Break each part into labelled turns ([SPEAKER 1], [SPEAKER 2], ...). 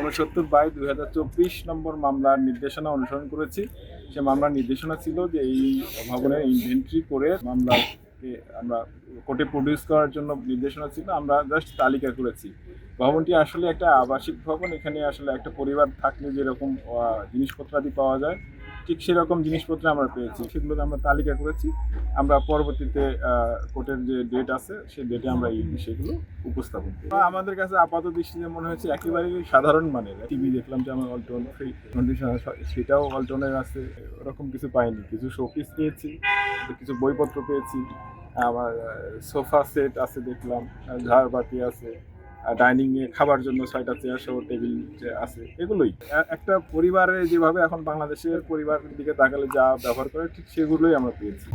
[SPEAKER 1] উনসত্তর বাই দুই হাজার চব্বিশ নম্বর মামলার নির্দেশনা অনুসরণ করেছি। সে মামলার নির্দেশনা ছিল যে এই ভবনের ইনভেন্ট্রি করে মামলাকে আমরা কোর্টে প্রডিউস করার জন্য নির্দেশনা ছিল, আমরা জাস্ট তালিকা করেছি। ভবনটি আসলে একটা আবাসিক ভবন, এখানে আসলে একটা পরিবার থাকলে যেরকম জিনিসপত্র জিনিসপত্রাদি পাওয়া যায়। ঠিক সেরকম জিনিসপত্র আমরা পেয়েছি। সেগুলো আমরা তালিকা করেছি। আমরা পরবর্তীতে কোর্টের যে ডেট আছে, সেই ডেটে আমরা এই বিষয়গুলো উপস্থাপন করি। আমাদের কাছে আপাত দৃষ্টিতে মনে হয়েছে একেবারেই সাধারণ মানের। টিভি দেখলাম যে আমার অল্টন সেই কন্ডিশন সেটাও অল্টনের আছে। ওরকম কিছু পাইনি। কিছু শোপিস পেয়েছি, কিছু বইপত্র পেয়েছি। আমার সোফা সেট আছে দেখলাম, ঝাড়বাতি আছে। ডাইনিং এ খাবার জন্য ছয়টা চেয়ার সহ টেবিল আছে, এগুলোই। একটা পরিবারে যেভাবে এখন বাংলাদেশের পরিবারের দিকে তাকালে যা ব্যবহার করে, ঠিক সেগুলোই আমরা পেয়েছি।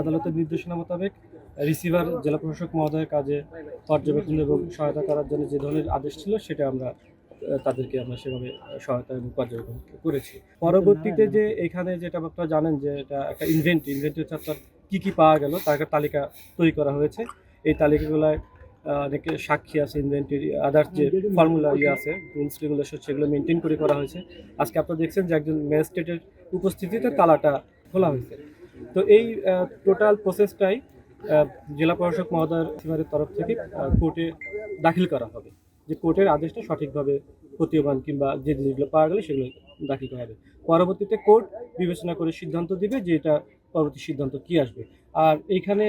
[SPEAKER 2] আদালতের নির্দেশনা মোতাবেক রিসিভার জেলা প্রশাসক মহোদয়ের কাজে পর্যবেক্ষণ এবং সহায়তা করার জন্য যে ধরনের আদেশ ছিল, সেটা আমরা তাদেরকে আমরা সেভাবে সহায়তা এবং পর্যবেক্ষণ করেছি। পরবর্তীতে যে এখানে যেটা আপনারা জানেন যে এটা একটা ইনভেন্টরি ইনভেন্টরি হচ্ছে আপনার কী কী পাওয়া গেল, তার একটা তালিকা তৈরি করা হয়েছে। এই তালিকাগুলোয় অনেকে সাক্ষী আছে ইনভেন্টরি আদার্স যে ফর্মুলা ইয়ে আছে রুলস রেগুলেশন সেগুলো মেনটেন করে করা হয়েছে। আজকে আপনারা দেখছেন যে একজন ম্যাজিস্ট্রেটের উপস্থিতিতে তালাটা খোলা হয়েছে। তো এই টোটাল প্রসেসটাই জেলা প্রশাসক মহোদয়ের তরফ থেকে কোর্টে দাখিল করা হবে। যে কোর্টের আদেশটা সঠিকভাবে প্রতীয়মান কিংবা যে জিনিসগুলো পাওয়া গেলে সেগুলো দাখিল করা হবে। পরবর্তীতে কোর্ট বিবেচনা করে সিদ্ধান্ত দিবে যে এটা পরবর্তী সিদ্ধান্ত কি আসবে। আর এইখানে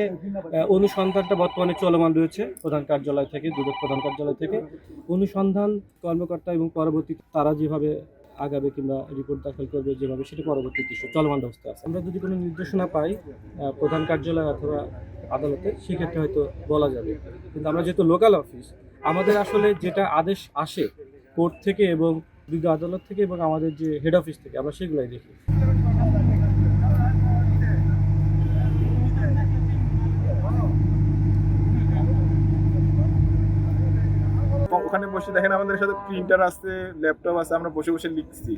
[SPEAKER 2] অনুসন্ধানটা বর্তমানে চলমান রয়েছে প্রধান কার্যালয় থেকে, দুদক প্রধান কার্যালয় থেকে। অনুসন্ধান কর্মকর্তা এবং পরবর্তী তারা যেভাবে আগাবে কিংবা রিপোর্ট দাখিল করবে যেভাবে সেটা পরবর্তী দৃশ্য চলমান অবস্থা আছে। আমরা যদি কোনো নির্দেশনা পাই প্রধান কার্যালয় অথবা আদালতে, সেক্ষেত্রে হয়তো বলা যাবে। কিন্তু আমরা যেহেতু লোকাল অফিস আমাদের আসলে যেটা আদেশ আসে কোর্ট থেকে এবং বিজ্ঞ আদালত থেকে এবং আমাদের যে হেড অফিস থেকে, আমরা সেগুলাই দেখি।
[SPEAKER 1] ওখানে বসে দেখেন আমাদের সাথে প্রিন্টার আছে ল্যাপটপ আছে আমরা বসে বসে লিখছি।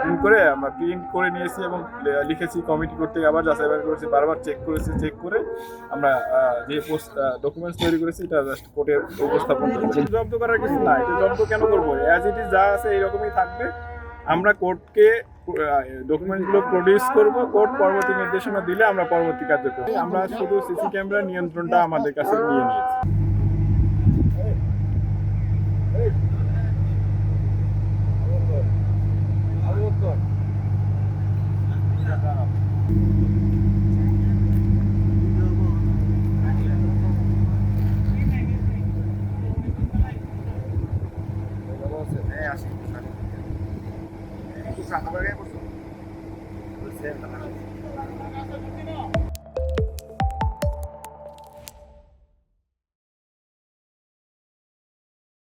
[SPEAKER 1] প্রিন্ট করে আমরা প্রিন্ট করে নিয়েছি এবং লিখেছি কমিটি করতে আবার যাচাই বাছাই করেছি বারবার চেক করেছি চেক করে আমরা যে পোস্ট ডকুমেন্টস তৈরি করেছি এটা জাস্ট কোর্টের উপস্থাপন করেছি। জব্দ করার কিছু না এটা জব্দ কেন করব? অ্যাজ ইট ইজ যা আছে এইরকমই থাকবে। আমরা কোর্টকে ডকুমেন্টগুলো প্রডিউস করব কোর্ট পরবর্তী নির্দেশনা দিলে আমরা পরবর্তী কার্য করব আমরা শুধু সিসি ক্যামেরা নিয়ন্ত্রণটা আমাদের কাছে নিয়ে নিয়েছি।
[SPEAKER 3] Susana, bebemos. Pues,